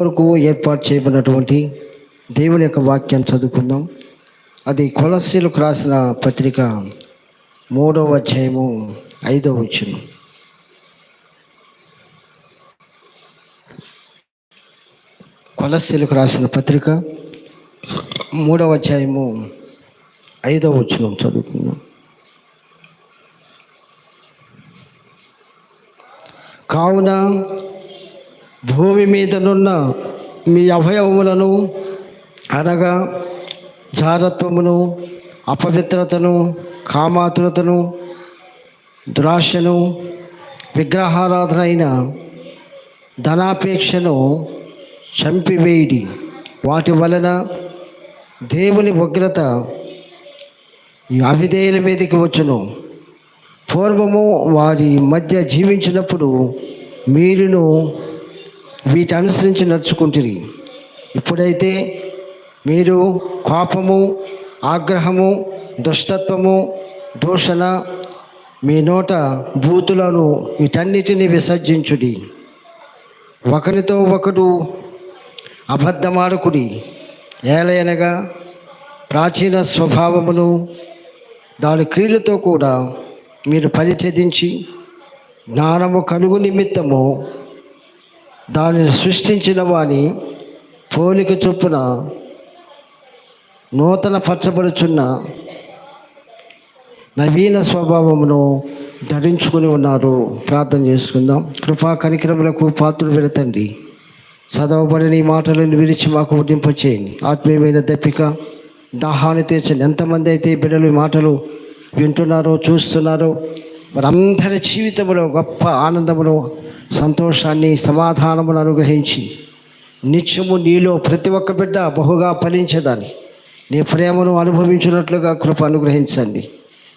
కొరకు ఏర్పాటు చేయబడినటువంటి దేవుని యొక్క వాక్యం చదువుకుందాం. అది కొలసీలకు రాసిన పత్రిక మూడవ అధ్యాయము ఐదవ వచ్చిన కొలసీలకు రాసిన పత్రిక మూడవ అధ్యాయము ఐదవ వచ్చిన చదువుకుందాం. కావున భూమి మీదనున్న మీ అవయవములను అనగా జారత్వమును అపవిత్రతను కామాతురతను దురాశను విగ్రహారాధన అయిన ధనాపేక్షను చంపివేయి వాటి వలన దేవుని ఉగ్రత ఈ అవిధేయుల మీదకి వచ్చును. పూర్వము వారి మధ్య జీవించినప్పుడు మీరును వీటి అనుసరించి నడుచుకుంటుంది ఇప్పుడైతే మీరు కోపము ఆగ్రహము దుష్టత్వము దూషణ మీ నోట బూతులను వీటన్నిటిని విసర్జించుడి. ఒకరితో ఒకడు అబద్ధమాడుకుడి. ఏలయనగా ప్రాచీన స్వభావమును దాని క్రియలతో కూడా మీరు పరిచదించి జ్ఞానము కలుగు నిమిత్తము దానిని సృష్టించిన వాని పోలిక చొప్పున నూతన పరచబడుచున్న నవీన స్వభావమును ధరించుకుని ఉన్నారు. ప్రార్థన చేసుకుందాం. కృపా కనికరములకు పాత్రలు పెడతండి చదవబడిన ఈ మాటలను విరిచి మాకు ఉద్దింపచేయండి ఆత్మీయమైన దప్పిక దాహాన్ని తీర్చండి. ఎంతమంది అయితే బిడ్డలు ఈ మాటలు వింటున్నారో చూస్తున్నారో వారందరి జీవితంలో గొప్ప ఆనందమును సంతోషాన్ని సమాధానమును అనుగ్రహించి నిత్యము నీలో ప్రతి ఒక్క బిడ్డ బహుగా ఫలించదని నీ ప్రేమను అనుభవించినట్లుగా కృప అనుగ్రహించండి.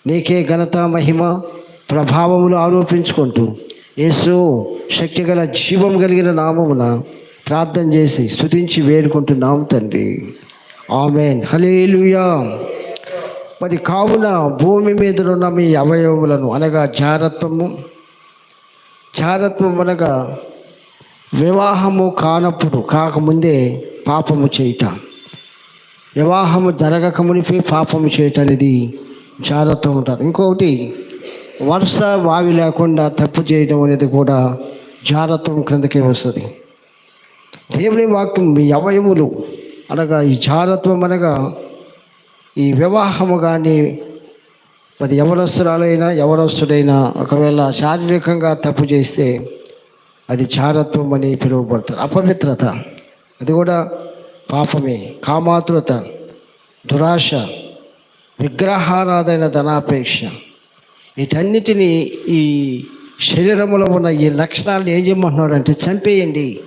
నీకే ఘనత మహిమ ప్రభావములు ఆరోపించుకుంటూ యేసు శక్తిగల జీవం కలిగిన నామమున ప్రార్థన చేసి స్థుతించి వేడుకుంటున్నాం తండ్రి. ఆమెన్. హలేలుయా మరి కావున భూమి మీద ఉన్న మీ అవయవములను అనగా జారత్వము చారత్వం అనగా వివాహము కానప్పుడు కాకముందే పాపము చేయుట. వివాహము జరగక మునిపే పాపము చేయటం అనేది జాగ్రత్తగా ఉంటారు ఇంకొకటి వరుస వావి లేకుండా తప్పు చేయడం అనేది కూడా జాగ్రత్తం క్రిందకే వస్తుంది. దేవుని వాక్యం మీ అవయములు అనగా ఈ జాగ్రత్వం అనగా ఈ వివాహము కానీ మరి యవనస్తురాలైనా యవనస్తుడైనా ఒకవేళ శారీరకంగా తప్పు చేస్తే అది చారత్వం అని పిలువబడతారు. అపవిత్రత. అది కూడా పాపమే. కామాతురత దురాశ. విగ్రహారాధైన ధనాపేక్ష. వీటన్నిటినీ ఈ శరీరంలో ఉన్న ఈ లక్షణాలను ఏం చేయమంటున్నాడు అంటే చంపేయండి.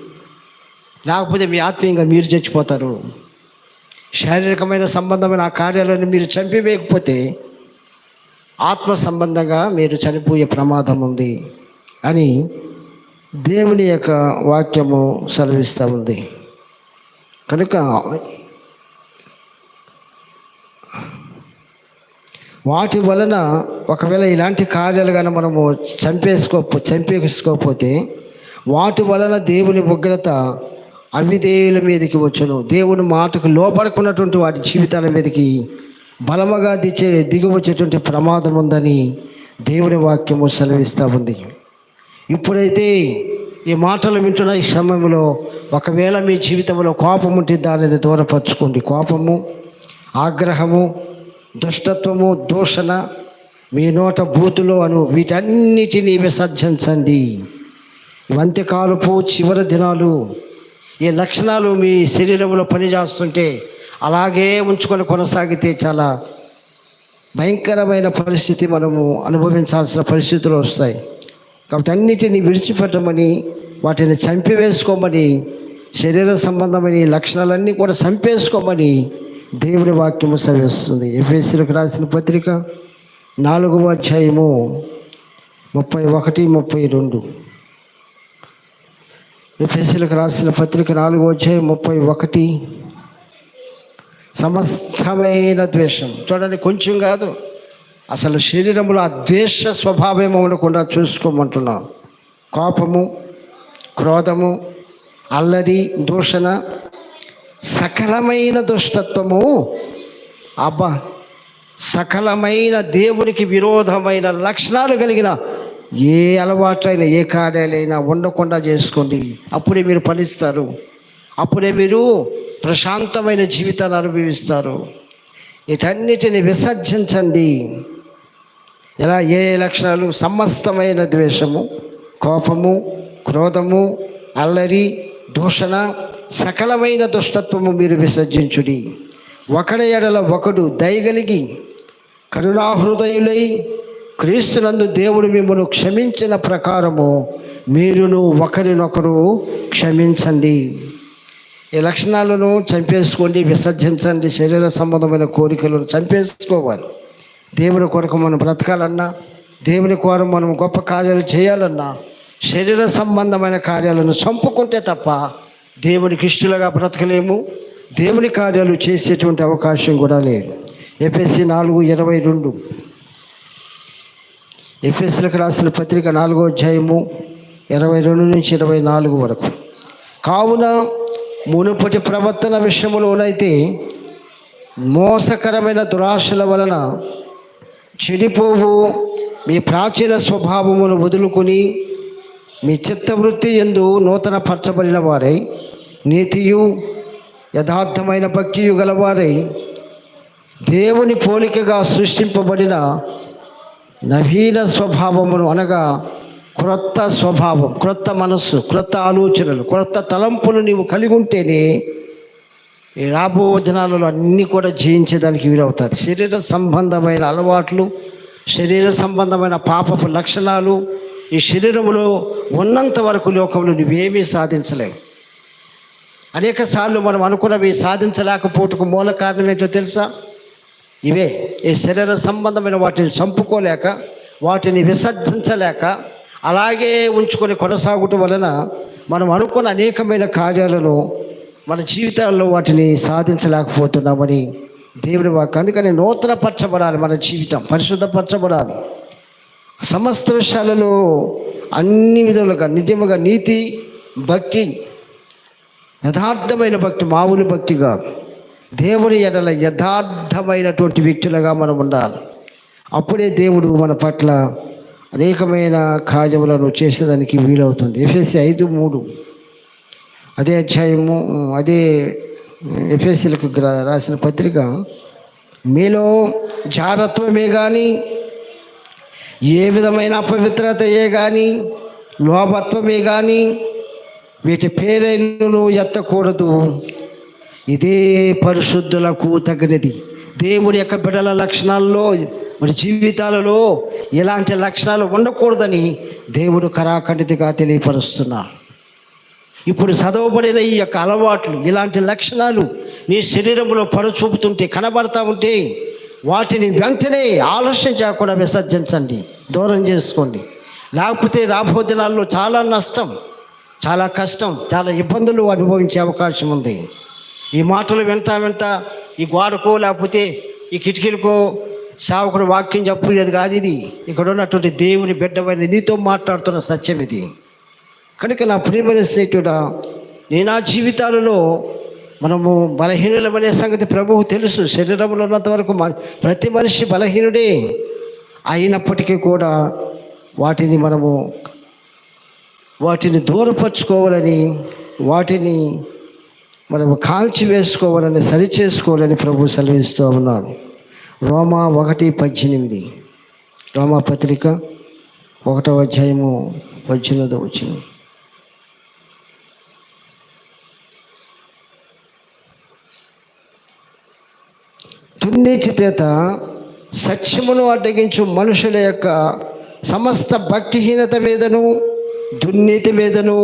లేకపోతే మీ ఆత్మీయంగా మీరు చచ్చిపోతారు. శారీరకమైన సంబంధమైన ఆ కార్యాలను మీరు చంపివేయకపోతే ఆత్మ సంబంధంగా మీరు చనిపోయే ప్రమాదం ఉంది అని దేవుని యొక్క వాక్యము సెలవిస్తూ ఉంది. కనుక వాటి వలన ఒకవేళ ఇలాంటి కార్యాలు కానీ మనము చంపేసుకో చంపేసుకోకపోతే వాటి వలన దేవుని ఉగ్రత అవిధేయుల మీదకి వచ్చును. దేవుని మాటకు లోపడుకున్నటువంటి వాటి జీవితాల మీదకి బలముగా దిచ్చే దిగువచ్చేటువంటి ప్రమాదం ఉందని దేవుని వాక్యము సెలవిస్తూ ఉంది. ఇప్పుడైతే ఈ మాటలు వింటున్న ఈ సమయంలో ఒకవేళ మీ జీవితంలో కోపం ఉంటే దానిని దూరపరచుకోండి. కోపము ఆగ్రహము దుష్టత్వము దూషణ మీ నోట బూతులు అను వీటన్నిటినీ విసర్జించండి. వంతకాలపు చివరి దినాలు ఈ లక్షణాలు మీ శరీరంలో పనిచేస్తుంటే అలాగే ఉంచుకొని కొనసాగితే చాలా భయంకరమైన పరిస్థితి మనము అనుభవించాల్సిన పరిస్థితులు వస్తాయి. కాబట్టి అన్నిటిని విడిచిపెట్టమని వాటిని చంపివేసుకోమని శరీర సంబంధమైన లక్షణాలన్నీ కూడా చంపేసుకోమని దేవుని వాక్యము సవిస్తుంది ఎఫ్ఎస్సీలకు రాసిన పత్రిక నాలుగవ అధ్యాయము ముప్పై ఒకటి ముప్పై రెండు. ఎఫ్ఎస్సీలకు రాసిన పత్రిక నాలుగవ అధ్యాయం ముప్పై ఒకటి సమస్తమైన ద్వేషం. చూడండి కొంచెం కాదు. అసలు శరీరంలో ఆ ద్వేష స్వభావం ఉండకుండా చూసుకోమంటున్నాం. కోపము క్రోధము అల్లరి దూషణ సకలమైన దుష్టత్వము. అబ్బా సకలమైన దేవునికి విరోధమైన లక్షణాలు కలిగిన ఏ అలవాట్లైనా ఏ కార్యాలైనా ఉండకుండా చేసుకోండి. అప్పుడే మీరు ఫలిస్తారు. అప్పుడే మీరు ప్రశాంతమైన జీవితాన్ని అనుభవిస్తారు. వీటన్నిటిని విసర్జించండి. ఎలా? ఏ ఏ లక్షణాలు? సమస్తమైన ద్వేషము కోపము క్రోధము అల్లరి దూషణ సకలమైన దుష్టత్వము మీరు విసర్జించుడి. ఒకడి ఎడల ఒకడు దయగలిగి కరుణాహృదయులై క్రీస్తునందు దేవుడు మిమ్మల్ని క్షమించిన ప్రకారము మీరును ఒకరినొకరు క్షమించండి. ఈ లక్షణాలను చంపేసుకోండి విసర్జించండి శరీర సంబంధమైన కోరికలను చంపేసుకోవాలి. దేవుని కొరకు మనం బ్రతకాలన్నా దేవుని కొరకు మనం గొప్ప కార్యాలు చేయాలన్నా శరీర సంబంధమైన కార్యాలను చంపుకుంటే తప్ప దేవునికి ఇష్టలుగా బ్రతకలేము దేవుని కార్యాలు చేసేటువంటి అవకాశం కూడా లేదు. ఎఫ్ఎస్సి నాలుగు ఇరవై రెండు. ఎఫ్ఎస్లకు రాసిన పత్రిక నాలుగో అధ్యాయము ఇరవై రెండు నుంచి ఇరవై నాలుగు వరకు. కావున మునుపటి ప్రవర్తన విషయంలోనైతే మోసకరమైన దురాశల వలన చెడిపోవు మీ ప్రాచీన స్వభావమును వదులుకొని మీ చిత్తవృత్తి ఎందు నూతన పరచబడిన వారై నీతియు యథార్థమైన భక్తియు గలవారై దేవుని పోలికగా సృష్టింపబడిన నవీన స్వభావమును అనగా క్రొత్త స్వభావం క్రొత్త మనస్సు క్రొత్త ఆలోచనలు క్రొత్త తలంపులు నీవు కలిగి ఉంటేనే ఈ రాబో దినాలలో అన్నీ కూడా జయించేదానికి వీలవుతుంది. శరీర సంబంధమైన అలవాట్లు శరీర సంబంధమైన పాపపు లక్షణాలు ఈ శరీరంలో ఉన్నంత వరకు లోకంలో నువ్వేమీ సాధించలేవు. అనేక సార్లు మనం అనుకున్నవి సాధించలేకపోవటకు మూల కారణం ఏంటో తెలుసా? ఇవే. ఈ శరీర సంబంధమైన వాటిని చంపుకోలేక వాటిని విసర్జించలేక అలాగే ఉంచుకొని కొనసాగటం వలన మనం అనుకున్న అనేకమైన కార్యాలను మన జీవితాల్లో వాటిని సాధించలేకపోతున్నామని దేవుని వాక్ అందుకని నూతనపరచబడాలి మన జీవితం పరిశుద్ధపరచబడాలి. సమస్త విషయాలలో అన్ని విధాలుగా నిజముగా నీతి భక్తి యథార్థమైన భక్తి మామూలు భక్తి కాదు. దేవుని ఎడల యథార్థమైనటువంటి వ్యక్తులుగా మనం ఉండాలి. అప్పుడే దేవుడు మన పట్ల అనేకమైన కార్యములను చేసేదానికి వీలవుతుంది. ఎఫ్ఎస్సి ఐదు మూడు. అదే అధ్యాయము అదే ఎఫ్ఎస్సీలకు రాసిన పత్రిక మీలో జారత్వమే కానీ ఏ విధమైన అపవిత్రతయే కానీ లోభత్వమే కానీ వీటి పేరైనను ఎత్తకూడదు. ఇదే పరిశుద్ధులకు తగినది. దేవుడి యొక్క బిడల లక్షణాల్లో మరి జీవితాలలో ఇలాంటి లక్షణాలు ఉండకూడదని దేవుడు కరాఖండితగా తెలియపరుస్తున్నారు. ఇప్పుడు చదవబడిన ఈ యొక్క అలవాట్లు ఇలాంటి లక్షణాలు నీ శరీరంలో పడచూపుతుంటే కనబడతా ఉంటే వాటిని వెంటనే ఆలస్యం చేయకుండా విసర్జించండి దూరం చేసుకోండి. లేకపోతే రాబో దినాల్లో చాలా నష్టం చాలా కష్టం చాలా ఇబ్బందులు అనుభవించే అవకాశం ఉంది. ఈ మాటలు వింటా వింటా ఈ గోడకో లేకపోతే ఈ కిటికీలకో సావకుడు వాక్యం చెప్పలేదు కాదు ఇది. ఇక్కడ ఉన్నటువంటి దేవుని బిడ్డమైన నీతో మాట్లాడుతున్న సత్యం ఇది. కనుక నా ప్రియమైన స్నేహితుడా నేను నా జీవితాలలో మనము బలహీనులమనే సంగతి ప్రభువు తెలుసు. శరీరంలో ఉన్నంత వరకు ప్రతి మనిషి బలహీనుడే. అయినప్పటికీ కూడా వాటిని మనము వాటిని దూరపరచుకోవాలని వాటిని మనము కాల్చి వేసుకోవాలని సరి చేసుకోవాలని ప్రభు సెలవిస్తూ ఉన్నాడు. రోమా ఒకటి పద్దెనిమిది. రోమా పత్రిక ఒకటో అధ్యాయము పద్దెనిమిదో వచ్చిన దుర్నీతి చేత సత్యమును అడ్డగించు మనుషుల యొక్క సమస్త భక్తిహీనత మీదను దుర్నీతి మీదను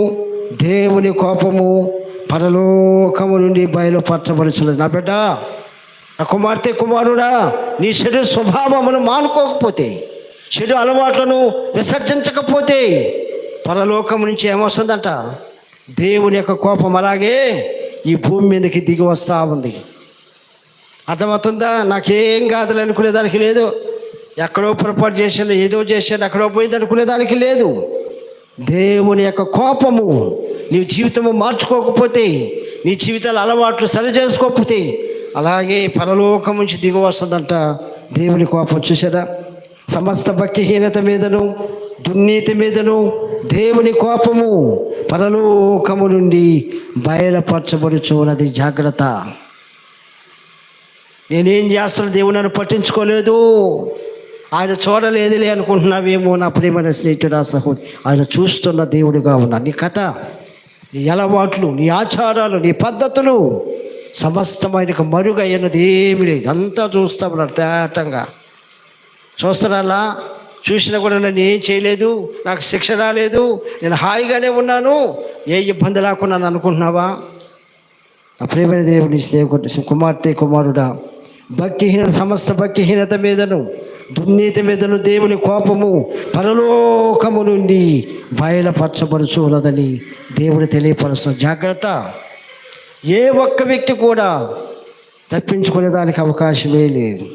దేవుని కోపము పరలోకము నుండి బయలుపరచబడుచున్నది. నా బిడ్డ నా కుమార్తె కుమారుడా నీ చెడు స్వభావమును మానుకోకపోతే చెడు అలవాట్లను విసర్జించకపోతే పరలోకం నుంచి ఏమొస్తుందంట? దేవుని యొక్క కోపం అలాగే ఈ భూమి మీదకి దిగి వస్తూ ఉంది. అర్థమవుతుందా? నాకేం కాదులే అనుకునేదానికి లేదు. ఎక్కడో పొరపాటు చేశాను ఏదో చేశాను ఎక్కడో పోయింది అనుకునేదానికి లేదు. దేవుని యొక్క కోపము నీ జీవితము మార్చుకోకపోతే నీ జీవితాల అలవాట్లు సరి చేసుకోకపోతే అలాగే పరలోకం నుంచి దిగవస్తుందంట దేవుని కోపం. చూసారా సమస్త భక్తిహీనత మీదను దుర్నీతి మీదను దేవుని కోపము పరలోకము నుండి బయలుపరచబడుచున్నది. జాగ్రత్త. నేనేం చేస్తాను దేవుడు నన్ను పట్టించుకోలేదు. ఆయన చూడలేదులే అనుకుంటున్నావేమో నా ప్రేమైన స్నేహితుడు ఆ సహోదరి. ఆయన చూస్తున్న దేవుడిగా ఉన్నా. నీ కథ నీ అలవాట్లు నీ ఆచారాలు నీ పద్ధతులు సమస్తమైన మరుగైనది ఏమి లేదు. అంతా చూస్తా ఉన్నాడు తేటంగా చూస్తున్నాలా చూసినా కూడా నన్ను ఏం చేయలేదు నాకు శిక్ష రాలేదు నేను హాయిగానే ఉన్నాను. ఏ ఇబ్బంది లేకుండా అనుకుంటున్నావా? ఆ ప్రేమైన దేవుని సేవకుడు కుమార్తె కుమారుడా భక్తిహీన సమస్త భక్తిహీనత మీదను దుర్నీతి మీదను దేవుని కోపము పరలోకము నుండి బయలుపరచబడుచు ఉన్నదని దేవుడు తెలియపరుస్తున్న జాగ్రత్త. ఏ ఒక్క వ్యక్తి కూడా తప్పించుకునే దానికి అవకాశమే లేదు.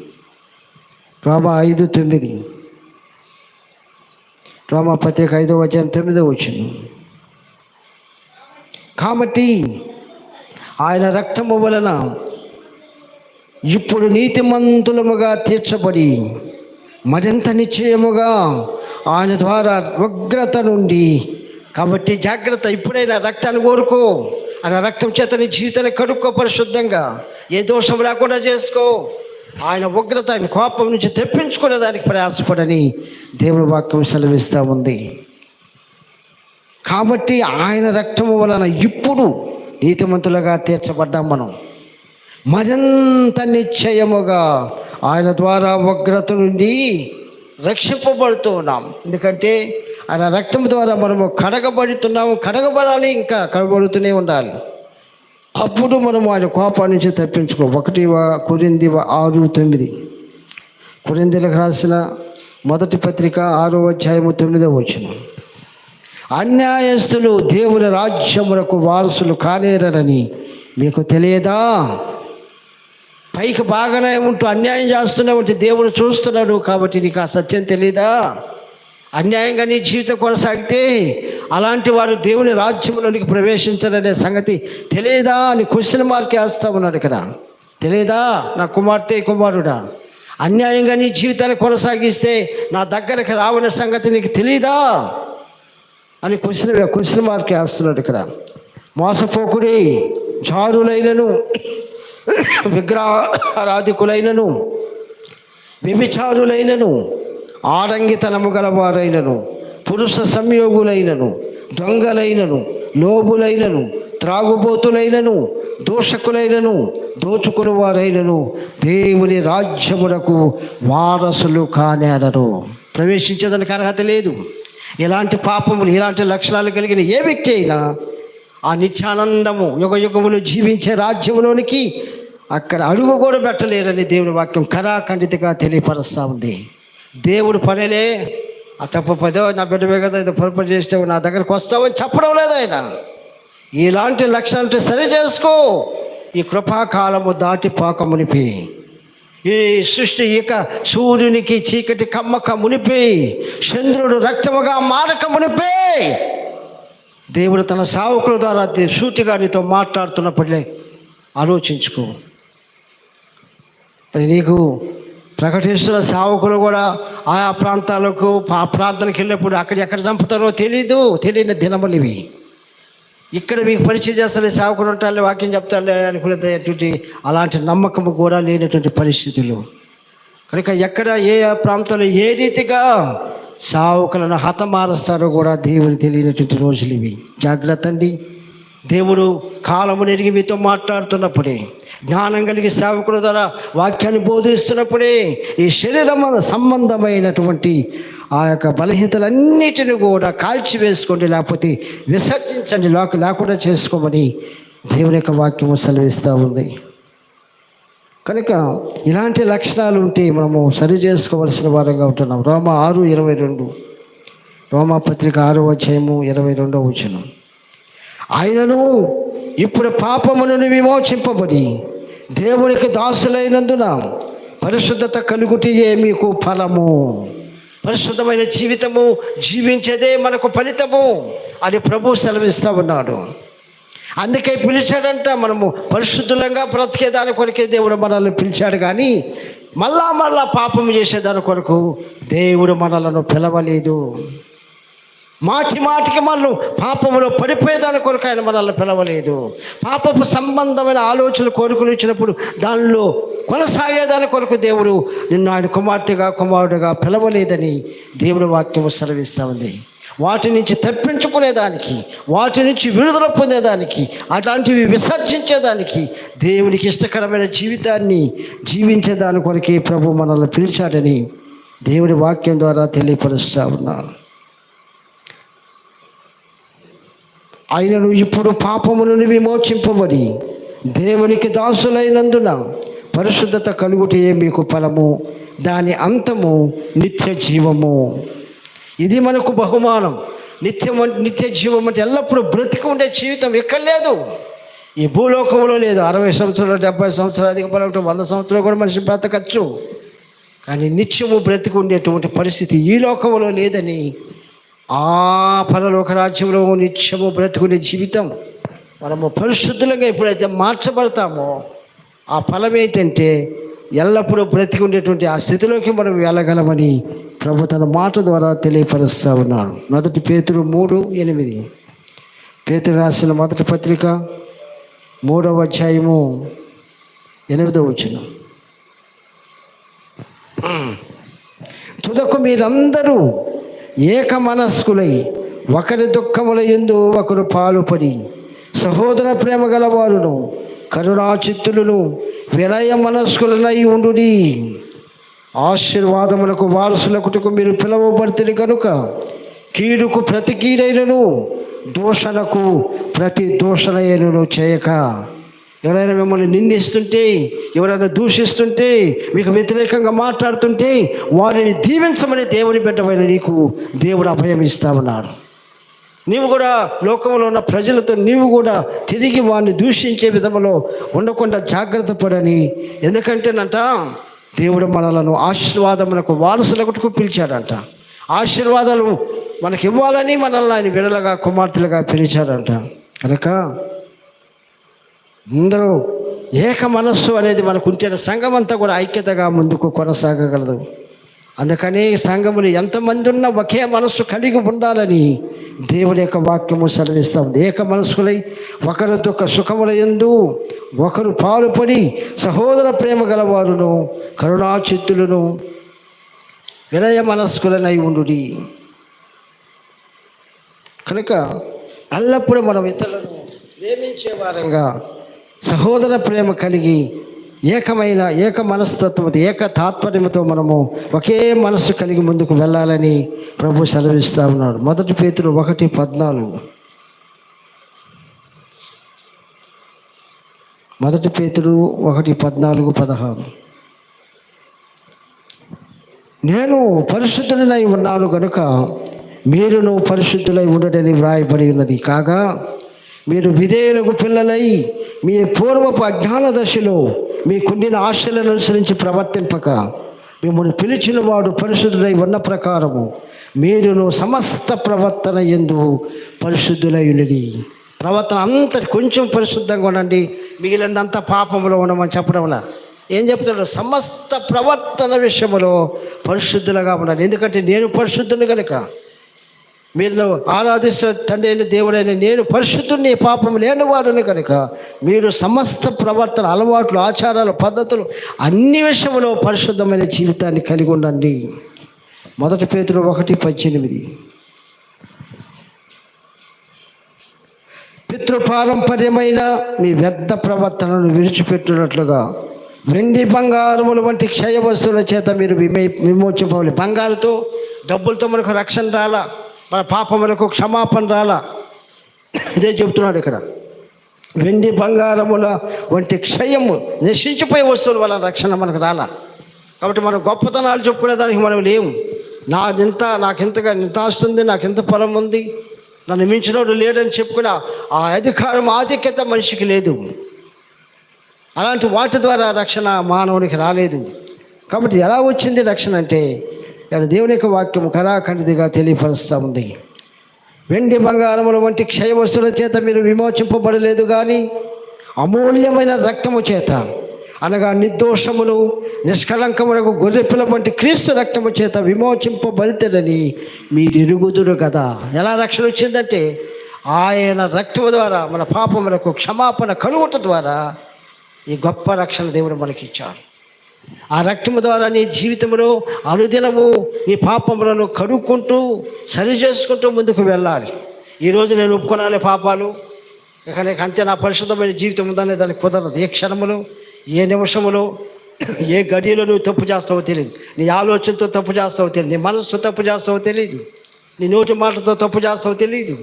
రోమా ఐదు తొమ్మిది. రోమా పత్రిక ఐదో అధ్యాయం తొమ్మిదో వచ్చింది కాబట్టి ఆయన రక్తము వలన ఇప్పుడు నీతిమంతులముగా తీర్చబడి మరింత నిశ్చయముగా ఆయన ద్వారా ఉగ్రత నుండి కాబట్టి జాగ్రత్త ఇప్పుడైనా రక్తాన్ని కోరుకో. ఆయన రక్తం చేత నీ జీవితాన్ని కడుక్కో పరిశుద్ధంగా. ఏ దోషం రాకుండా చేసుకో. ఆయన ఉగ్రత ఆయన కోపం నుంచి తెప్పించుకునే దానికి ప్రయాసపడని దేవుని వాక్యం సెలవిస్తూ ఉంది. కాబట్టి ఆయన రక్తము వలన ఇప్పుడు నీతిమంతులుగా తీర్చబడ్డాం మనం. మరింత నిశ్చయముగా ఆయన ద్వారా వగ్రత నుండి రక్షింపబడుతూ ఉన్నాం. ఎందుకంటే ఆయన రక్తం ద్వారా మనము కడగబడుతున్నాము కడగబడాలి ఇంకా కడగబడుతూనే ఉండాలి. అప్పుడు మనం ఆయన కోపా నుంచి తప్పించుకో ఒకటి కురింది ఆరు తొమ్మిది. కురిందిలకు రాసిన మొదటి పత్రిక ఆరో అధ్యాయము తొమ్మిదో వచ్చిన అన్యాయస్తులు దేవుని రాజ్యములకు వారసులు కానేరని మీకు తెలియదా? పైకి బాగానే ఉంటూ అన్యాయం చేస్తూనే ఉంటే దేవుడు చూస్తున్నాడు కాబట్టి నీకు ఆ సత్యం తెలియదా అన్యాయంగా నీ జీవితం కొనసాగితే అలాంటి వారు దేవుని రాజ్యంలోనికి ప్రవేశించాలనే సంగతి తెలియదా అని క్వశ్చన్ మార్క్ వేస్తా ఉన్నాడు ఇక్కడ. తెలియదా నా కుమార్తె కుమారుడా అన్యాయంగా నీ జీవితాన్ని కొనసాగిస్తే నా దగ్గరకు రావనే సంగతి నీకు తెలియదా అని క్వశ్చన్ క్వశ్చన్ మార్క్ వేస్తున్నాడు ఇక్కడ. మోసపోకుడి జారులైనను విగ్రహారాధికులైనను వ్యభిచారులైనను ఆడంగితనము గలవారైనను పురుష సంయోగులైనను దొంగలైనను లోబులైనను త్రాగుబోతులైనను దోషకులైనను దోచుకుని వారైనను దేవుని రాజ్యమునకు వారసులు కానేరరు ప్రవేశించడానికి అర్హత లేదు. ఇలాంటి పాపములు ఇలాంటి లక్షణాలు కలిగిన ఏ వ్యక్తి అయినా ఆ నిత్యానందము యుగ యుగములు జీవించే రాజ్యములోనికి అక్కడ అడుగు కూడా పెట్టలేరని దేవుని వాక్యం కరాఖండితగా తెలియపరుస్తూ ఉంది. దేవుడు పనేలే ఆ తప్పు పదో నా బిడ్డ మీద కదా ఇది పొరపాటు చేస్తే నా దగ్గరకు వస్తావని చెప్పడం లేదు ఆయన. ఇలాంటి లక్షణాలు సరి చేసుకో. ఈ కృపాకాలము దాటిపోక మునిపి. ఈ సృష్టి ఇక సూర్యునికి చీకటి కమ్మక మునిపి. చంద్రుడు రక్తముగా మారక మునిపి. దేవుడు తన సావకుల ద్వారా సూటిగా నీతో మాట్లాడుతున్నప్పుడే ఆలోచించుకో. నీకు ప్రకటిస్తున్న సేవకులు కూడా ఆయా ప్రాంతాలకు ఆ ప్రార్థనకి వెళ్ళినప్పుడు అక్కడ ఎక్కడ చంపుతారో తెలీదు తెలియని దినములు ఇవి. ఇక్కడ మీకు పరిచయం చేస్తానే సేవకులు ఉంటారులే వాక్యం చెప్తారులే అనుకునేటువంటి అలాంటి నమ్మకం కూడా లేనటువంటి పరిస్థితులు. కనుక ఎక్కడ ఏ ప్రాంతంలో ఏ రీతిగా సావుకులను హతమారుస్తారో కూడా దేవుని తెలియనటువంటి రోజులు ఇవి. జాగ్రత్త అండి. దేవుడు కాలము నెరిగి మీతో మాట్లాడుతున్నప్పుడే జ్ఞానం కలిగి సేవకుల ద్వారా వాక్యాన్ని బోధిస్తున్నప్పుడే ఈ శరీరం సంబంధమైనటువంటి ఆ యొక్క బలహీనతలన్నిటిని కూడా కాల్చివేసుకోండి లేకపోతే విసర్జించండి లోక లేకుండా చేసుకోమని దేవుని యొక్క వాక్యము సెలవిస్తూ ఉంది. కనుక ఇలాంటి లక్షణాలు ఉంటే మనము సరి చేసుకోవలసిన వారంగా ఉంటున్నాం. రోమ ఆరు ఇరవై రెండు. రోమా పత్రిక ఆరో అధ్యాయము ఇరవై రెండో వచనం. ఆయనను ఇప్పుడు పాపములను విమోచింపబడి దేవునికి దాసులైనందున పరిశుద్ధత కలుగుటియే మీకు ఫలము. పరిశుద్ధమైన జీవితము జీవించేదే మనకు ఫలితము అని ప్రభు సెలవిస్తూ ఉన్నాడు. అందుకే పిలిచాడంట మనము పరిశుద్ధులంగా బ్రతికేదాని కొరకే దేవుడు మనల్ని పిలిచాడు కానీ మళ్ళా మళ్ళా పాపం చేసేదాని కొరకు దేవుడు మనలను పిలవలేదు. మాటి మాటికి మనం పాపములో పడిపోయేదాని కొరకు ఆయన మనల్ని పిలవలేదు. పాపపు సంబంధమైన ఆలోచనలు కోరుకుని ఇచ్చినప్పుడు దానిలో కొనసాగేదాని కొరకు దేవుడు నిన్ను ఆయన కుమార్తెగా కుమారుడుగా పిలవలేదని దేవుడు వాక్యము సెలవిస్తూ ఉంది. వాటి నుంచి తప్పించుకునేదానికి వాటి నుంచి విడుదల పొందేదానికి అట్లాంటివి విసర్జించేదానికి దేవునికి ఇష్టకరమైన జీవితాన్ని జీవించేదాని కొరకే ప్రభు మనల్ని పిలిచాడని దేవుడి వాక్యం ద్వారా తెలియపరుస్తూ ఉన్నాను. ఆయనను ఇప్పుడు పాపము నుండి విమోచింపబడి దేవునికి దాసులైనందున పరిశుద్ధత కలుగుటయే మీకు ఫలము దాని అంతము నిత్య జీవము. ఇది మనకు బహుమానం. నిత్యం నిత్య జీవం అంటే ఎల్లప్పుడూ బ్రతికి ఉండే జీవితం ఎక్కడ లేదు. ఈ భూలోకంలో లేదు. అరవై సంవత్సరాలు డెబ్బై సంవత్సరాలు అధిక పలకటం వంద సంవత్సరాలు కూడా మనిషి బ్రతకచ్చు. కానీ నిత్యము బ్రతికి ఉండేటువంటి పరిస్థితి ఈ లోకంలో లేదని ఆ పరలోక రాజ్యంలో నిత్యము బ్రతుకునే జీవితం మనము పరిశుద్ధులుగా ఎప్పుడైతే మార్చబడతామో ఆ ఫలం ఏంటంటే ఎల్లప్పుడూ బ్రతికి ఉండేటువంటి ఆ స్థితిలోకి మనం వెళ్ళగలమని ప్రభు తన మాట ద్వారా తెలియపరుస్తూ ఉన్నాడు. మొదటి పేతురు మూడు ఎనిమిది. పేతురు రాసిన మొదటి పత్రిక మూడవ అధ్యాయము ఎనిమిదవ వచ్చిన తుదకు మీరందరూ ఏక మనస్కులై ఒకరి దుఃఖముల ఎందు ఒకరు పాలుపడి సహోదర ప్రేమ గలవారును కరుణాచిత్తులను వినయ మనస్కులనై ఉండుడి. ఆశీర్వాదములకు వారసులకుటకు మీరు పిలువబడితే కనుక కీడుకు ప్రతి కీడైనను దూషణకు ప్రతి దూషణయను చేయక. ఎవరైనా మిమ్మల్ని నిందిస్తుంటే ఎవరైనా దూషిస్తుంటే మీకు వ్యతిరేకంగా మాట్లాడుతుంటే వారిని దీవించమని దేవుని బిడ్డమైన నీకు దేవుడు అభయం ఇస్తామన్నాడు నీవు కూడా లోకంలో ఉన్న ప్రజలతో నీవు కూడా తిరిగి వారిని దూషించే విధంలో ఉండకుండా జాగ్రత్త పడని. ఎందుకంటేనంట దేవుడు మనలను ఆశీర్వాదములకు వారసులకు పిలిచాడంట. ఆశీర్వాదాలు మనకి ఇవ్వాలని మనల్ని ఆయన విడలగా కుమార్తెలుగా పిలిచాడంట. కనుక అందరూ ఏక మనస్సు అనేది మనకు ఉంటే సంఘం అంతా కూడా ఐక్యతగా ముందుకు కొనసాగగలదు. అందుకని సంఘములు ఎంతమంది ఉన్నా ఒకే మనస్సు కలిగి ఉండాలని దేవుని యొక్క వాక్యము సెలవిస్తా ఏక మనస్సులై ఒకరు దుఃఖ సుఖముల ఎందు ఒకరు పాలుపడి సహోదర ప్రేమ గలవారును కరుణాచిత్తులను వినయ మనస్కులనై ఉండు కనుక ఎల్లప్పుడూ మనం ఇతరులను ప్రేమించే వారంగా సహోదర ప్రేమ కలిగి ఏకమైన ఏక మనస్తత్వంతో ఏక తాత్పర్యంతో మనము ఒకే మనస్సు కలిగి ముందుకు వెళ్ళాలని ప్రభు సెలవిస్తూ ఉన్నాడు. మొదటి పేతులు ఒకటి పద్నాలుగు. మొదటి పేతులు ఒకటి పద్నాలుగు పదహారు. నేను పరిశుద్ధులనై ఉన్నాను కనుక మీరును పరిశుద్ధులై ఉండడని వ్రాయబడి ఉన్నది. కాగా మీరు విధేయులకు పిల్లలై మీ పూర్వపు అజ్ఞాన దశలో మీ కుండిన ఆశలను అనుసరించి ప్రవర్తింపక మిమ్మల్ని పిలిచిన వాడు పరిశుద్ధులై ఉన్న ప్రకారము మీరును సమస్త ప్రవర్తన ఎందు పరిశుద్ధులై ప్రవర్తన అంత కొంచెం పరిశుద్ధంగా ఉండండి మిగిలినంత పాపంలో ఉండమని చెప్పడంలా ఏం చెప్తాడు సమస్త ప్రవర్తన విషయంలో పరిశుద్ధులుగా ఉండాలి ఎందుకంటే నేను పరిశుద్ధులు కనుక మీరు ఆరాధిస్తున్న తండ్రి అయిన దేవుడైన నేను పరిశుద్ధుని పాపం లేని వాడుని కనుక మీరు సమస్త ప్రవర్తన అలవాట్లు ఆచారాలు పద్ధతులు అన్ని విషయంలో పరిశుద్ధమైన జీవితాన్ని కలిగి ఉండండి. మొదటి పేతులు ఒకటి పద్దెనిమిది. పితృపారంపర్యమైన మీ వ్యర్థ ప్రవర్తనను విడిచిపెట్టినట్లుగా వెండి బంగారములు వంటి క్షయ వస్తువుల చేత మీరు విమే విమోచింపవాలి బంగారుతో డబ్బులతో మనకు రక్షణ రాలా. మన పాపములకు క్షమాపణ రాలా. ఇదే చెబుతున్నాడు ఇక్కడ. వెండి బంగారముల వంటి క్షయము నశించిపోయే వస్తువుల వల్ల రక్షణ మనకు రాలా. కాబట్టి మనం గొప్పతనాలు చెప్పుకునే దానికి మనం లేము నాదింత నాకింతగా ఇంత ఆస్తుంది నాకు ఇంత పొలం ఉంది నన్ను మించినోడు లేడని చెప్పుకున్న ఆ అధికారం ఆధిక్యత మనిషికి లేదు. అలాంటి వాటి ద్వారా రక్షణ మానవునికి రాలేదు. కాబట్టి ఎలా వచ్చింది రక్షణ అంటే ఇక్కడ దేవుని యొక్క వాక్యం కళాఖండితిగా తెలియపరుస్తూ ఉంది. వెండి బంగారముల వంటి క్షయ వస్తువుల చేత మీరు విమోచింపబడలేదు కానీ అమూల్యమైన రక్తము చేత అనగా నిర్దోషమును నిష్కలంకములకు గొర్రెపిల వంటి క్రీస్తు రక్తము చేత విమోచింపబడితేనని మీరు ఎరుగుదురు కదా. ఎలా రక్షణ వచ్చిందంటే ఆయన రక్తము ద్వారా మన పాపములకు క్షమాపణ కలుగుట ద్వారా ఈ గొప్ప రక్షణ దేవుడు మనకిచ్చాడు. ఆ రక్తము ద్వారా నీ జీవితంలో అనుదినము నీ పాపములను కడుక్కుంటూ సరి చేసుకుంటూ ముందుకు వెళ్ళాలి. ఈరోజు నేను ఒప్పుకున్నాను పాపాలు. ఇక నీకు అంతే నా పరిశుద్ధమైన జీవితం ఉందనే దానికి కుదరదు. ఏ క్షణములో ఏ నిమిషములో ఏ గడియలో నువ్వు తప్పు చేస్తావో తెలియదు నీ ఆలోచనతో తప్పు చేస్తావో తెలియదు నీ మనసుతో తప్పు చేస్తావో తెలియదు నీ నోటి మాటతో తప్పు చేస్తావో తెలియదు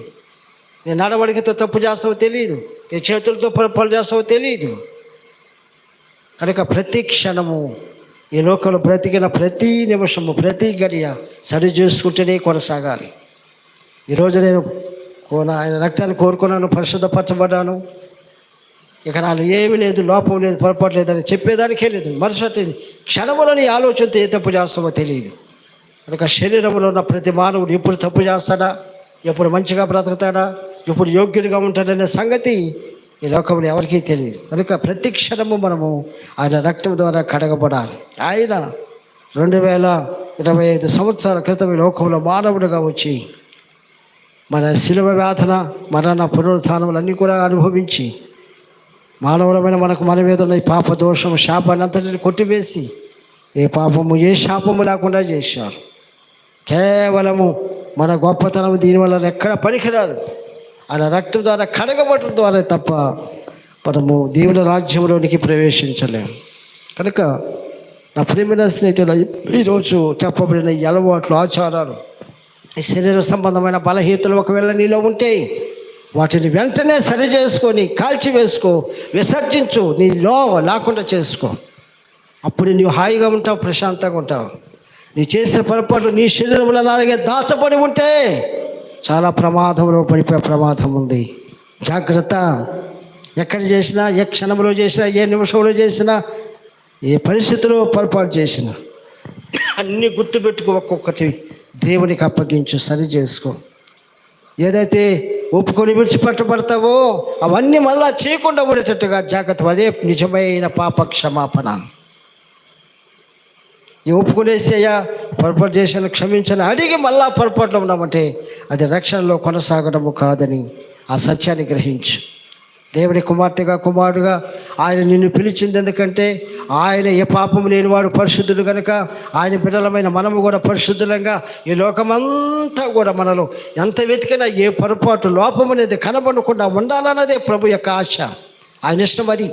నీ నడవడికతో తప్పు చేస్తావో తెలియదు నీ చేతులతో పొరపాటు చేస్తావో తెలియదు కనుక ప్రతి క్షణము ఈ లోకంలో బ్రతికిన ప్రతి నిమిషము ప్రతి గడియ సరి చేసుకుంటేనే కొనసాగాలి. ఈరోజు నేను కోన ఆయన రక్తాన్ని కోరుకున్నాను పరిశుద్ధపరచబడ్డాను. ఇక నాలో ఏమీ లేదు లోపం లేదు పొరపాటు లేదని చెప్పేదానికే లేదు. మరుసటి క్షణములని ఆలోచనతో ఏ తప్పు చేస్తామో తెలియదు. కనుక శరీరంలో ఉన్న ప్రతి మానవుడు ఎప్పుడు తప్పు చేస్తాడా? ఎప్పుడు మంచిగా బ్రతుకుతాడా? ఎప్పుడు యోగ్యుడిగా ఉంటాడనే సంగతి ఈ లోకంలో ఎవరికీ తెలియదు. కనుక ప్రతి క్షణము మనము ఆయన రక్తం ద్వారా కడగబడాలి. ఆయన రెండు వేల ఇరవై ఐదు సంవత్సరాల క్రితం ఈ లోకంలో మానవుడిగా వచ్చి మన శిలువ వేదన మరణ పునరుత్నములన్నీ కూడా అనుభవించి మానవులమైన మనకు మన మీద ఉన్న ఈ పాప దోషం శాపాన్ని అంతటిని కొట్టివేసి ఏ పాపము ఏ శాపము లేకుండా చేశారు. కేవలము మన గొప్పతనం దీనివల్ల ఎక్కడ పనికిరాదు. ఆయన రక్తం ద్వారా కడగబడటం ద్వారా తప్ప మనము దేవుని రాజ్యంలోనికి ప్రవేశించలేము కనుక నా ప్రేమైన స్నేహితుల ఈరోజు చెప్పబడిన ఈ అలవాట్లు ఆచారాలు శరీర సంబంధమైన బలహీతలు ఒకవేళ నీలో ఉంటే వాటిని వెంటనే సరి చేసుకొని కాల్చి వేసుకో విసర్జించు నీ లోవ లేకుండా చేసుకో. అప్పుడు నీవు హాయిగా ఉంటావు ప్రశాంతంగా ఉంటావు. నీ చేసిన పొరపాటు నీ శరీరంలో అలాగే దాచబడి ఉంటే చాలా ప్రమాదంలో పడిపోయే ప్రమాదం ఉంది. జాగ్రత్త. ఎక్కడ చేసినా ఏ క్షణంలో చేసినా ఏ నిమిషంలో చేసినా ఏ పరిస్థితిలో పొరపాటు చేసినా అన్నీ గుర్తుపెట్టుకో ఒక్కొక్కటి. దేవునికి అప్పగించు సరి చేసుకో. ఏదైతే ఒప్పుకొని విడిచిపెట్టబడతావో అవన్నీ మళ్ళా చేయకుండా ఉండేటట్టుగా జాగ్రత్త. అదే నిజమైన పాప క్షమాపణ ఈ ఒప్పుకునేసేయా పొరపాటు చేసిన క్షమించని అడిగి మళ్ళా పొరపాట్లు ఉన్నామంటే అది రక్షణలో కొనసాగడము కాదని ఆ సత్యాన్ని గ్రహించు. దేవుని కుమార్తెగా కుమారుడుగా ఆయన నిన్ను పిలిచింది ఎందుకంటే ఆయన ఏ పాపము లేనివాడు పరిశుద్ధుడు కనుక ఆయన బిడ్డలమైన మనము కూడా పరిశుద్ధులంగా ఈ లోకమంతా కూడా మనలో ఎంత వెతికినా ఏ పొరపాటు లోపం అనేది కనబడకుండా ఉండాలన్నదే ప్రభు యొక్క ఆశ. ఆయన ఇష్టం అది.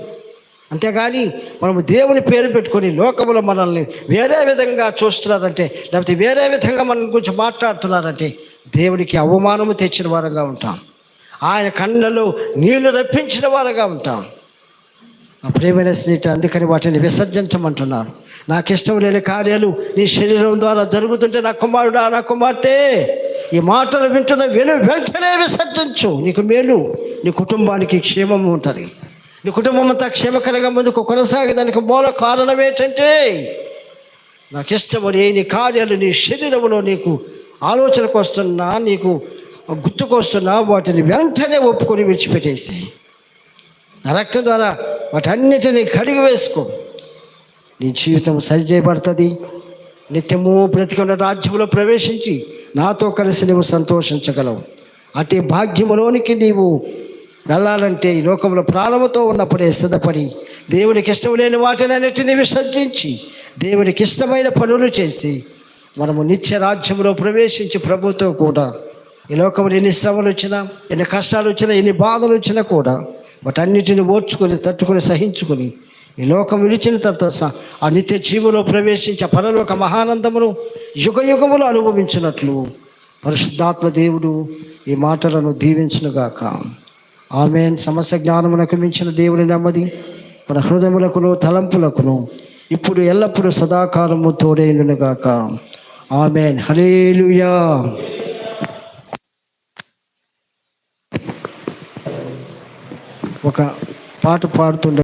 అంతేగాని మనము దేవుని పేరు పెట్టుకొని లోకంలో మనల్ని వేరే విధంగా చూస్తున్నారంటే లేకపోతే వేరే విధంగా మన గురించి మాట్లాడుతున్నారంటే దేవునికి అవమానము తెచ్చిన వారంగా ఉంటాం. ఆయన కళ్ళలో నీళ్ళు రప్పించిన వారంగా ఉంటాం. ప్రేమైన స్నేహితులు అందుకని వాటిని విసర్జించమంటున్నాను నాకు ఇష్టం లేని కార్యాలు నీ శరీరం ద్వారా జరుగుతుంటే నా కుమారుడా నా కుమార్తె ఈ మాటలు వింటున్న వెను వెంటనే విసర్జించు. నీకు మేలు. నీ కుటుంబానికి క్షేమం ఉంటుంది. నీ కుటుంబం అంతా క్షేమకరంగా ముందుకు కొనసాగేదానికి మూల కారణం ఏంటంటే నాకు ఇష్టమని నీ కార్యాలు నీ శరీరంలో నీకు ఆలోచనకు వస్తున్నా నీకు గుర్తుకొస్తున్నా వాటిని వెంటనే ఒప్పుకొని విడిచిపెట్టేసి. నా రక్తం ద్వారా వాటన్నిటిని కడిగి వేసుకో. నీ జీవితం సరి చేయబడుతుంది నిత్యము బ్రతికున్న రాజ్యంలో ప్రవేశించి నాతో కలిసి నువ్వు సంతోషించగలవు. అటు భాగ్యములోనికి నీవు వెళ్ళాలంటే ఈ లోకంలో ప్రాణముతో ఉన్నప్పుడే సిద్ధపడి దేవునికి ఇష్టం లేని వాటిని అన్నిటిని విసర్జించి దేవునికి ఇష్టమైన పనులు చేసి మనము నిత్య రాజ్యంలో ప్రవేశించి ప్రభుతో కూడా ఈ లోకంలో ఎన్ని శ్రమలు వచ్చినా ఎన్ని కష్టాలు వచ్చినా ఎన్ని బాధలు వచ్చినా కూడా వాటన్నిటిని ఓర్చుకొని తట్టుకొని సహించుకొని ఈ లోకం విడిచిన తర్వాత ఆ నిత్య జీవులో ప్రవేశించే ఆ పరలోక మహానందమును యుగ యుగములు అనుభవించినట్లు పరిశుద్ధాత్మ దేవుడు ఈ మాటలను దీవించునుగాక. ఆమె సమస్త జ్ఞానమునకు మించిన దేవుని నెమ్మది మన హృదయములకును తలంపులకును ఇప్పుడు ఎల్లప్పుడూ సదాకాలము తోడైనుగాక ఆమెన్. హలేలుయా ఒక పాట పాడుతుండే